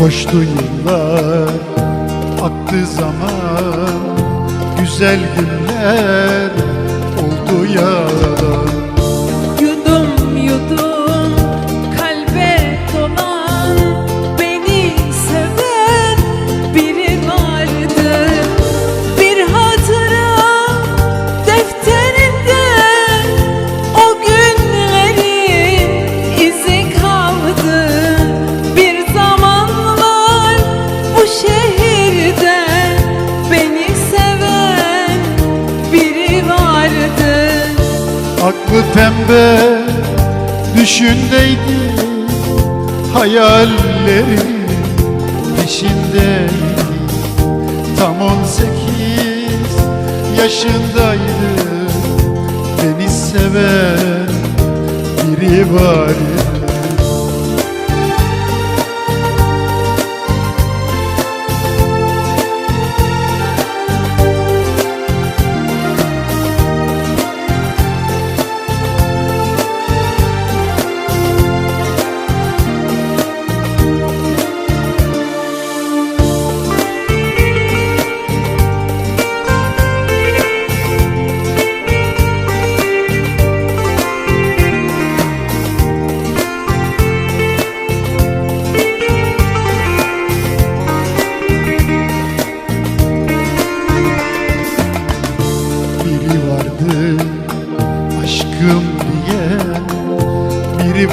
Koştu yıllar aktı zaman Güzel günler oldu yalan Aklı pembe düşündeydi Hayallerin peşindeydi Tam on sekiz yaşındaydı Beni seven biri vardı biri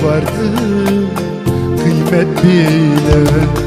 vardı. Kıymet bilen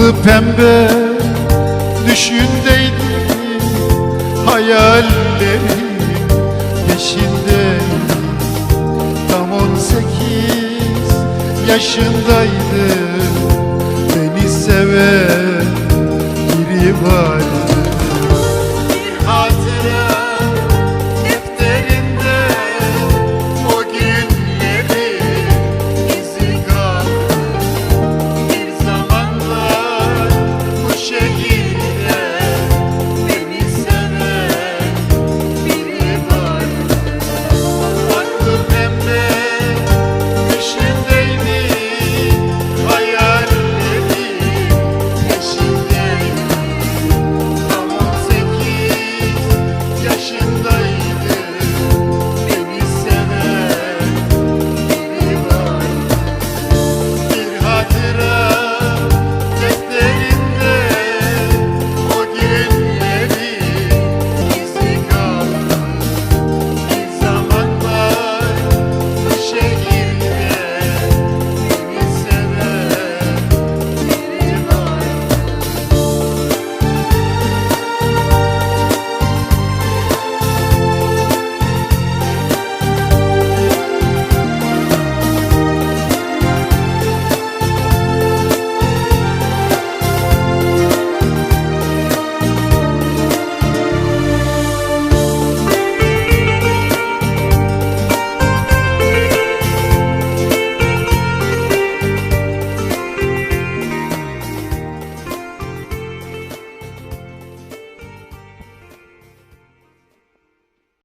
aklı pembe düşündeydi hayallerin peşindeydi tam on sekiz yaşındaydı beni seven biri vardı